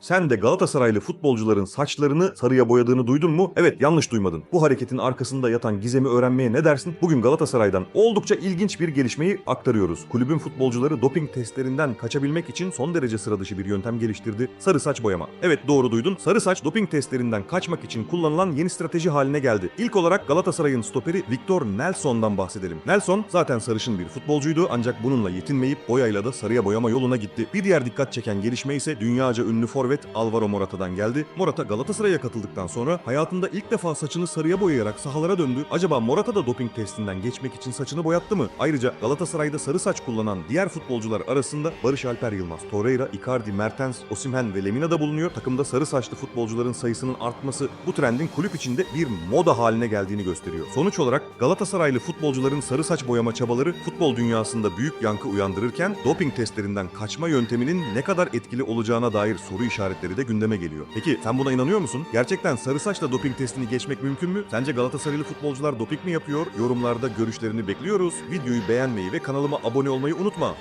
Sen de Galatasaraylı futbolcuların saçlarını sarıya boyadığını duydun mu? Evet yanlış duymadın. Bu hareketin arkasında yatan gizemi öğrenmeye ne dersin? Bugün Galatasaray'dan oldukça ilginç bir gelişmeyi aktarıyoruz. Kulübün futbolcuları doping testlerinden kaçabilmek için son derece sıra dışı bir yöntem geliştirdi. Sarı saç boyama. Evet doğru duydun. Sarı saç doping testlerinden kaçmak için kullanılan yeni strateji haline geldi. İlk olarak Galatasaray'ın stoperi Victor Nelson'dan bahsedelim. Nelson zaten sarışın bir futbolcuydu ancak bununla yetinmeyip boyayla da sarıya boyama yoluna gitti. Bir diğer dikkat çeken gelişme ise dünyaca ünlü forvet Alvaro Morata'dan geldi. Morata Galatasaray'a katıldıktan sonra hayatında ilk defa saçını sarıya boyayarak sahalara döndü. Acaba Morata da doping testinden geçmek için saçını boyattı mı? Ayrıca Galatasaray'da sarı saç kullanan diğer futbolcular arasında Barış Alper Yılmaz, Torreira, Icardi, Mertens, Osimhen ve Lemina da bulunuyor. Takımda sarı saçlı futbolcuların sayısının artması bu trendin kulüp içinde bir moda haline geldiğini gösteriyor. Sonuç olarak Galatasaraylı futbolcuların sarı saç boyama çabaları futbol dünyasında büyük yankı uyandırırken doping testlerinden kaçma yönteminin ne kadar etkili olacağına dair soru işaretleri de gündeme geliyor. Peki sen buna inanıyor musun? Gerçekten sarı saçla doping testini geçmek mümkün mü? Sence Galatasaraylı futbolcular doping mi yapıyor? Yorumlarda görüşlerini bekliyoruz. Videoyu beğenmeyi ve kanalıma abone olmayı unutma.